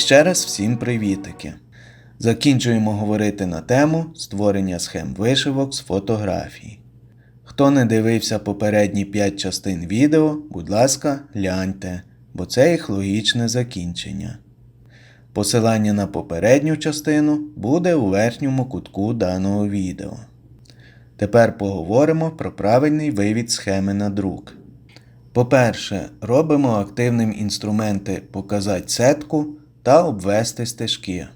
ще раз всім привітики. Закінчуємо говорити на тему створення схем вишивок з фотографій. Хто не дивився попередні 5 частин відео, будь ласка, гляньте, бо це їх логічне закінчення. Посилання на попередню частину буде у верхньому кутку даного відео. Тепер поговоримо про правильний вивід схеми на друк. По-перше, робимо активним інструменти Показати сетку та обвести стежки.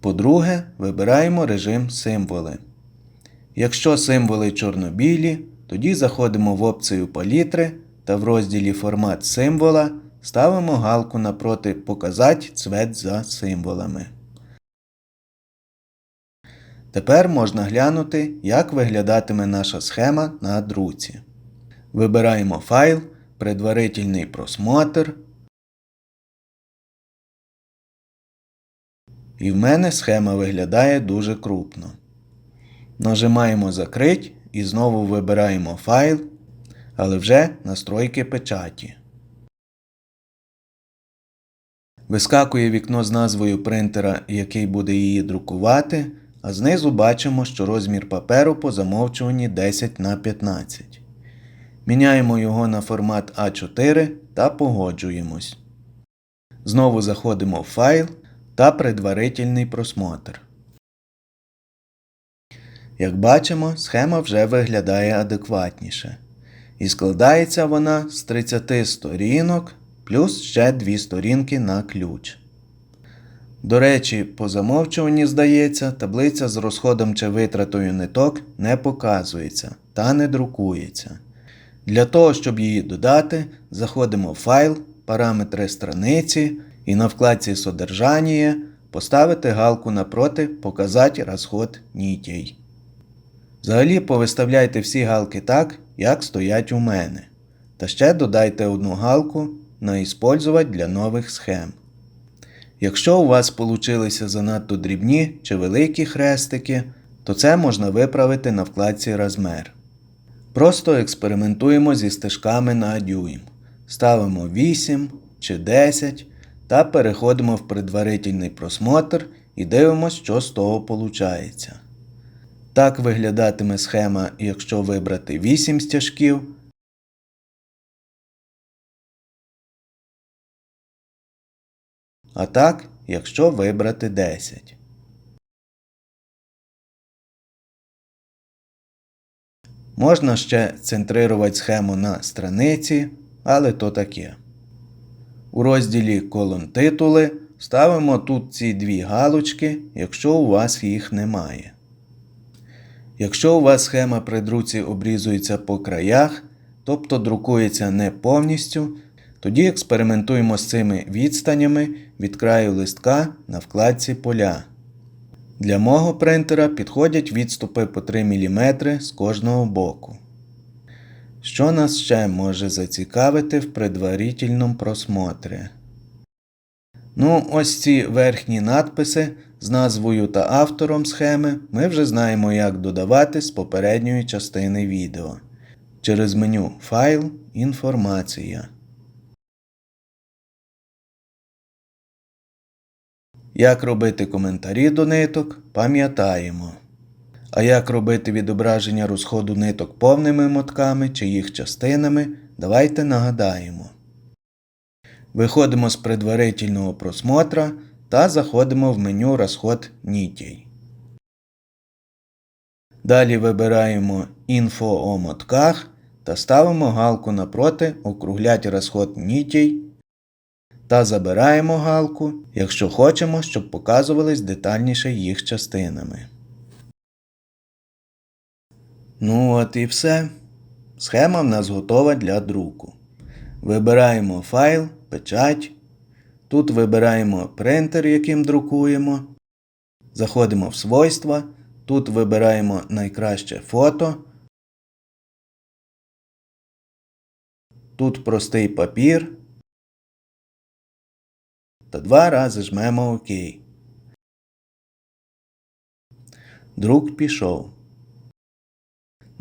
По-друге, вибираємо режим символи. Якщо символи чорнобілі, тоді заходимо в опцію палітри та в розділі Формат символа ставимо галку напроти Показати цвет за символами. Тепер можна глянути, як виглядатиме наша схема на друці. Вибираємо файл, предварительний просмотр. І в мене схема виглядає дуже крупно. Нажимаємо Закрить і знову вибираємо файл, але вже настройки печаті. Вискакує вікно з назвою принтера, який буде її друкувати, а знизу бачимо, що розмір паперу по замовчуванні 10 на 15. Міняємо його на формат А4 та погоджуємось. Знову заходимо в файл та предварительний просмотр. Як бачимо, схема вже виглядає адекватніше. І складається вона з 30 сторінок плюс ще 2 сторінки на ключ. До речі, по замовчуванні, здається, таблиця з розходом чи витратою ниток не показується та не друкується. Для того, щоб її додати, заходимо в файл, параметри страниці і на вкладці Содержання поставити галку напроти Показати розход нітей. Взагалі повиставляйте всі галки так, як стоять у мене. Та ще додайте одну галку на «Іспользувати для нових схем. Якщо у вас получилися занадто дрібні чи великі хрестики, то це можна виправити на вкладці Розмір. Просто експериментуємо зі стежками на дюйм. Ставимо 8 чи 10 та переходимо в предварительний просмотр і дивимося, що з того получається. Так виглядатиме схема, якщо вибрати 8 стяжків. А так, якщо вибрати 10. Можна ще центрирувати схему на страниці, але то таке. У розділі колон титули ставимо тут ці дві галочки, якщо у вас їх немає. Якщо у вас схема при друці обрізується по краях, тобто друкується не повністю, тоді експериментуємо з цими відстанями від краю листка на вкладці поля. Для мого принтера підходять відступи по 3 мм з кожного боку. Що нас ще може зацікавити в предварительному просмотрі? Ну, ось ці верхні надписи з назвою та автором схеми ми вже знаємо, як додавати з попередньої частини відео через меню Файл Інформація. Як робити коментарі до ниток, пам'ятаємо. А як робити відображення розходу ниток повними мотками чи їх частинами, давайте нагадаємо. Виходимо з предварительного просмотра та заходимо в меню Розход нітей. Далі вибираємо Інфо о мотках та ставимо галку напроти Округлять розход нітей та забираємо галку, якщо хочемо, щоб показувались детальніше їх частинами. Ну от і все. Схема в нас готова для друку. Вибираємо файл, печать. Тут вибираємо принтер, яким друкуємо. Заходимо в свойства. Тут вибираємо найкраще фото. Тут простий папір. Та два рази жмемо ОК. Друк пішов.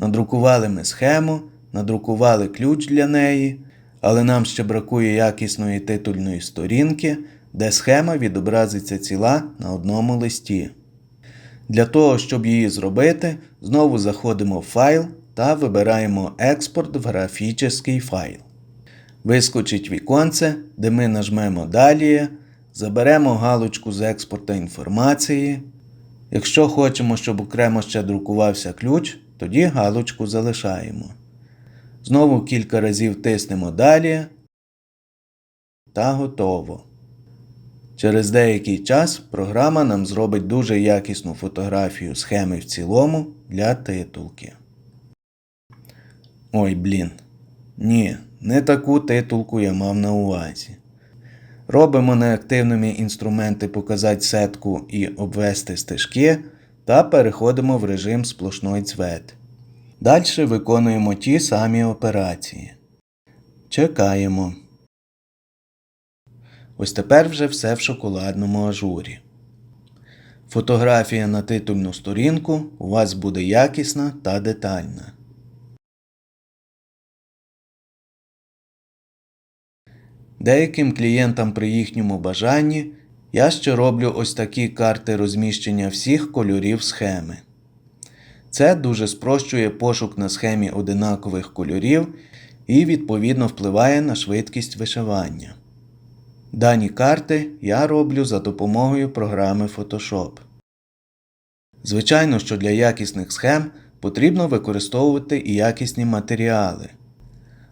Надрукували ми схему, надрукували ключ для неї, але нам ще бракує якісної титульної сторінки, де схема відобразиться ціла на одному листі. Для того, щоб її зробити, знову заходимо в файл та вибираємо експорт в графічний файл. Вискочить віконце, де ми нажмемо Далі, заберемо галочку з експорту інформації. Якщо хочемо, щоб окремо ще друкувався ключ, тоді галочку залишаємо. Знову кілька разів тиснемо Далі та готово. Через деякий час програма нам зробить дуже якісну фотографію схеми в цілому для титулки. Ой, блін. Ні, не таку титулку я мав на увазі. Робимо неактивними інструменти показати сетку і обвести стежки та переходимо в режим сплошной цвет. Далі виконуємо ті самі операції. Чекаємо. Ось тепер вже все в шоколадному ажурі. Фотографія на титульну сторінку у вас буде якісна та детальна. Деяким клієнтам при їхньому бажанні я ще роблю ось такі карти розміщення всіх кольорів схеми. Це дуже спрощує пошук на схемі одинакових кольорів і відповідно впливає на швидкість вишивання. Дані карти я роблю за допомогою програми Photoshop. Звичайно, що для якісних схем потрібно використовувати і якісні матеріали.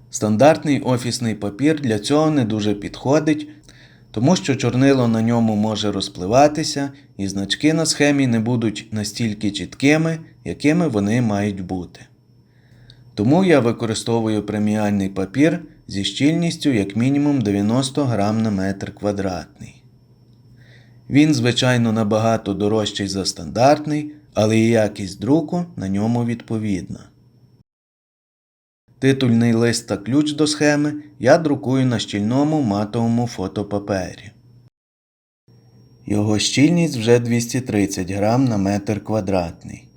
Стандартний офісний папір для цього не дуже підходить, тому що чорнило на ньому може розпливатися і значки на схемі не будуть настільки чіткими, якими вони мають бути. Тому я використовую преміальний папір зі щільністю як мінімум 90 грам на метр квадратний. Він, звичайно, набагато дорожчий за стандартний, але і якість друку на ньому відповідна. Титульний лист та ключ до схеми я друкую на щільному матовому фотопапері. Його щільність вже 230 грам на метр квадратний.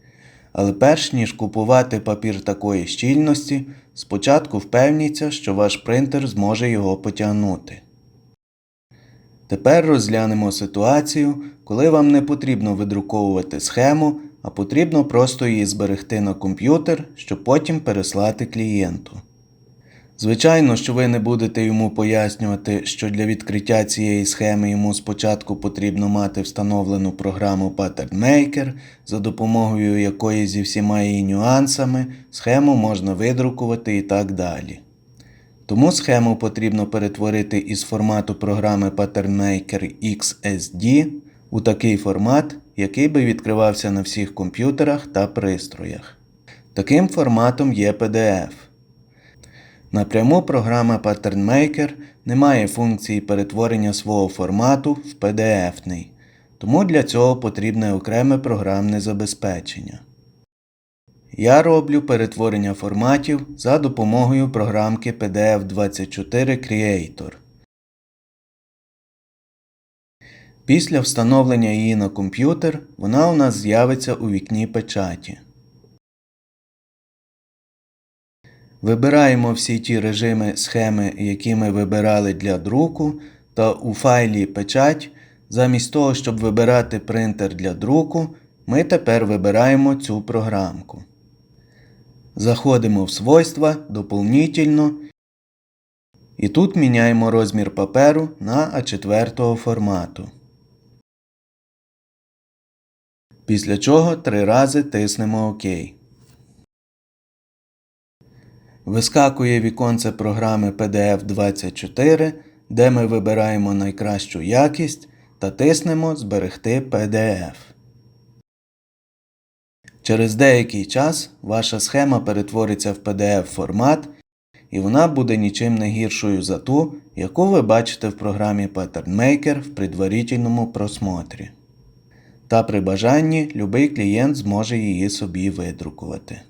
Але перш ніж купувати папір такої щільності, спочатку впевніться, що ваш принтер зможе його потягнути. Тепер розглянемо ситуацію, коли вам не потрібно видруковувати схему, а потрібно просто її зберегти на комп'ютер, щоб потім переслати клієнту. Звичайно, що ви не будете йому пояснювати, що для відкриття цієї схеми йому спочатку потрібно мати встановлену програму Pattern Maker, за допомогою якої зі всіма її нюансами схему можна видрукувати і так далі. Тому схему потрібно перетворити із формату програми Pattern Maker XSD у такий формат, який би відкривався на всіх комп'ютерах та пристроях. Таким форматом є PDF. Напряму програма Pattern Maker не має функції перетворення свого формату в PDF-ний, тому для цього потрібне окреме програмне забезпечення. Я роблю перетворення форматів за допомогою програмки PDF24 Creator. Після встановлення її на комп'ютер вона у нас з'явиться у вікні печаті. Вибираємо всі ті режими схеми, які ми вибирали для друку, та у файлі Печать, замість того, щоб вибирати принтер для друку, ми тепер вибираємо цю програмку. Заходимо в свойства доповнительно і тут міняємо розмір паперу на А4 формату. Після чого три рази тиснемо ОК. Вискакує віконце програми PDF24, де ми вибираємо найкращу якість та тиснемо Зберегти PDF. Через деякий час ваша схема перетвориться в PDF формат і вона буде нічим не гіршою за ту, яку ви бачите в програмі Pattern Maker в предварительному просмотрі. Та при бажанні любий клієнт зможе її собі видрукувати.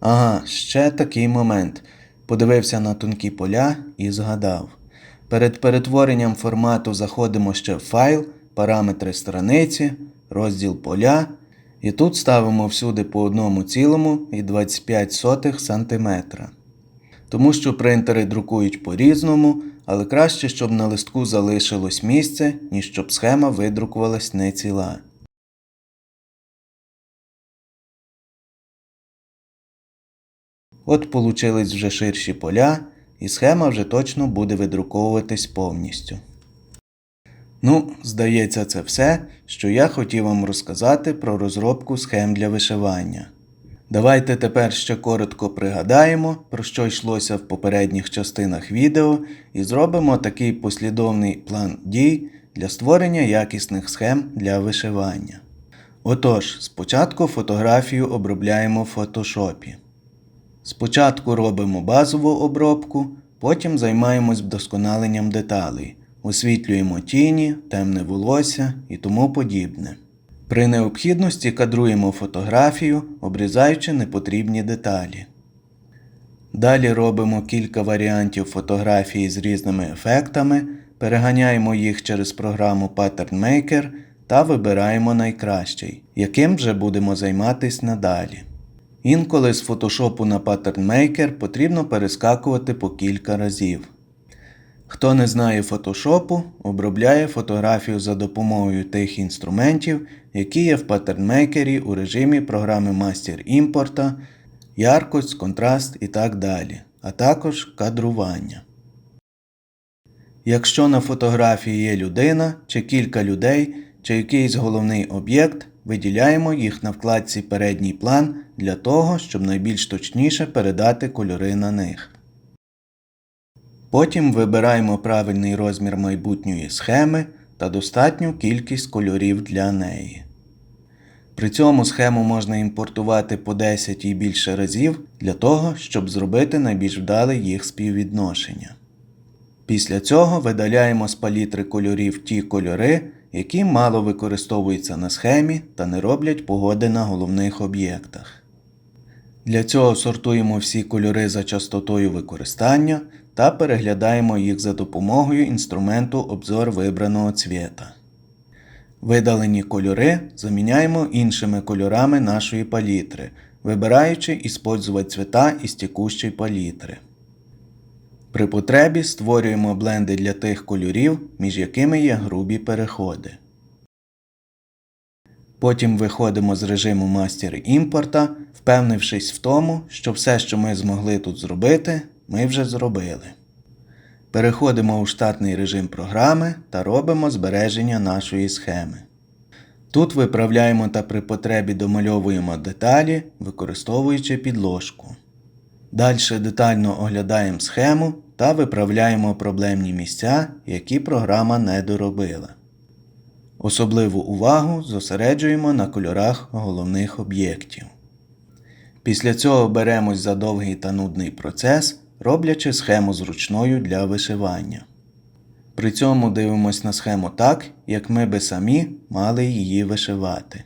Ага, ще такий момент. Подивився на тонкі поля і згадав. Перед перетворенням формату заходимо ще в файл, параметри страниці, розділ поля, і тут ставимо всюди по одному цілому і 25 см. Тому що принтери друкують по-різному, але краще, щоб на листку залишилось місце, ніж щоб схема видрукувалась не ціла. От получились вже ширші поля, і схема вже точно буде видруковуватись повністю. Ну, здається, це все, що я хотів вам розказати про розробку схем для вишивання. Давайте тепер ще коротко пригадаємо, про що йшлося в попередніх частинах відео, і зробимо такий послідовний план дій для створення якісних схем для вишивання. Отож, спочатку фотографію обробляємо в фотошопі. Спочатку робимо базову обробку, потім займаємось вдосконаленням деталей, освітлюємо тіні, темне волосся і тому подібне. При необхідності кадруємо фотографію, обрізаючи непотрібні деталі. Далі робимо кілька варіантів фотографії з різними ефектами, переганяємо їх через програму Pattern Maker та вибираємо найкращий, яким вже будемо займатись надалі. Інколи з фотошопу на Pattern Maker потрібно перескакувати по кілька разів. Хто не знає фотошопу, обробляє фотографію за допомогою тих інструментів, які є в Maker у режимі програми Master імпорта, яркость, контраст і так далі, а також кадрування. Якщо на фотографії є людина чи кілька людей, чи якийсь головний об'єкт, виділяємо їх на вкладці Передній план для того, щоб найбільш точніше передати кольори на них. Потім вибираємо правильний розмір майбутньої схеми та достатню кількість кольорів для неї. При цьому схему можна імпортувати по 10 і більше разів для того, щоб зробити найбільш вдале їх співвідношення. Після цього видаляємо з палітри кольорів ті кольори, які мало використовуються на схемі та не роблять погоди на головних об'єктах. Для цього сортуємо всі кольори за частотою використання та переглядаємо їх за допомогою інструменту обзор вибраного цвіта. Видалені кольори заміняємо іншими кольорами нашої палітри, вибираючи «Іспользувати цвіта із текущої палітри. При потребі створюємо бленди для тих кольорів, між якими є грубі переходи. Потім виходимо з режиму мастер імпорта, впевнившись в тому, що все, що ми змогли тут зробити, ми вже зробили. Переходимо у штатний режим програми та робимо збереження нашої схеми. Тут виправляємо та при потребі домальовуємо деталі, використовуючи підложку. Далі детально оглядаємо схему та виправляємо проблемні місця, які програма не доробила. Особливу увагу зосереджуємо на кольорах головних об'єктів. Після цього беремось за довгий та нудний процес, роблячи схему зручною для вишивання. При цьому дивимось на схему так, як ми би самі мали її вишивати.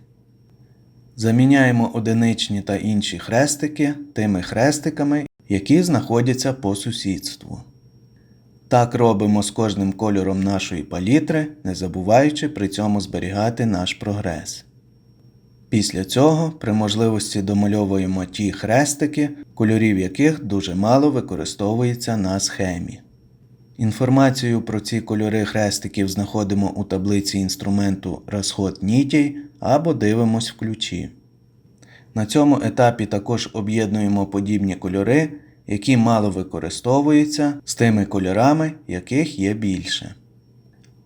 Заміняємо одиничні та інші хрестики тими хрестиками, які знаходяться по сусідству. Так робимо з кожним кольором нашої палітри, не забуваючи при цьому зберігати наш прогрес. Після цього при можливості домальовуємо ті хрестики, кольорів яких дуже мало використовується на схемі. Інформацію про ці кольори хрестиків знаходимо у таблиці інструменту Розход нітей або дивимось в ключі. На цьому етапі також об'єднуємо подібні кольори, які мало використовуються з тими кольорами, яких є більше.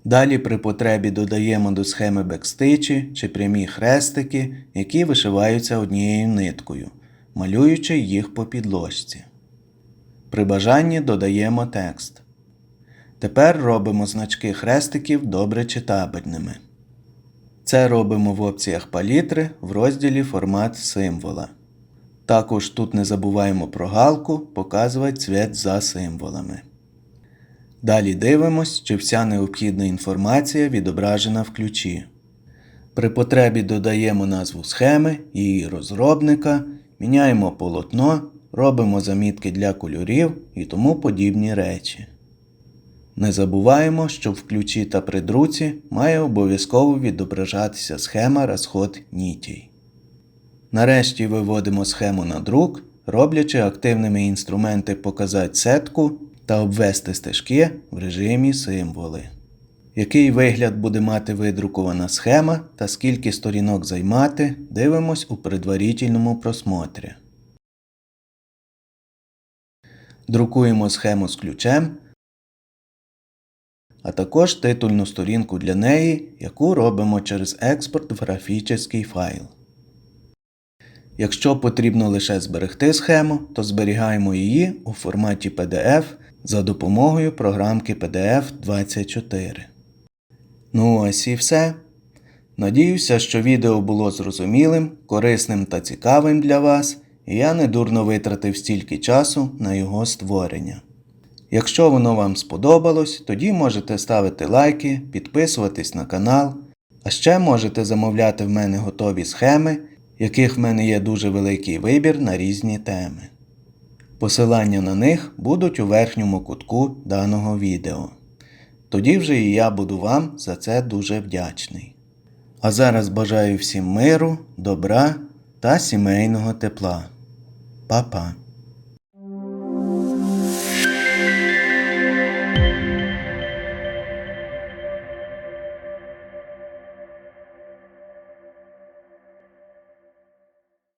Далі при потребі додаємо до схеми бекстичі чи прямі хрестики, які вишиваються однією ниткою, малюючи їх по підложці. При бажанні додаємо текст. Тепер робимо значки хрестиків добре читабельними. Це робимо в опціях палітри в розділі Формат символа. Також тут не забуваємо про галку Показувати цвет за символами. Далі дивимось, чи вся необхідна інформація відображена в ключі. При потребі додаємо назву схеми, її розробника, міняємо полотно, робимо замітки для кольорів і тому подібні речі. Не забуваємо, що в ключі та при друці має обов'язково відображатися схема розход нітій. Нарешті виводимо схему на друк, роблячи активними інструменти показати сетку та обвести стежки в режимі символи. Який вигляд буде мати видрукована схема та скільки сторінок займати, дивимось у предварительному просмотрі. Друкуємо схему з ключем, а також титульну сторінку для неї, яку робимо через експорт в графічний файл. Якщо потрібно лише зберегти схему, то зберігаємо її у форматі PDF за допомогою програмки PDF 24. Ну ось і все. Надіюся, що відео було зрозумілим, корисним та цікавим для вас, і я недурно витратив стільки часу на його створення. Якщо воно вам сподобалось, тоді можете ставити лайки, підписуватись на канал, а ще можете замовляти в мене готові схеми, яких в мене є дуже великий вибір на різні теми. Посилання на них будуть у верхньому кутку даного відео. Тоді вже і я буду вам за це дуже вдячний. А зараз бажаю всім миру, добра та сімейного тепла. Па-па!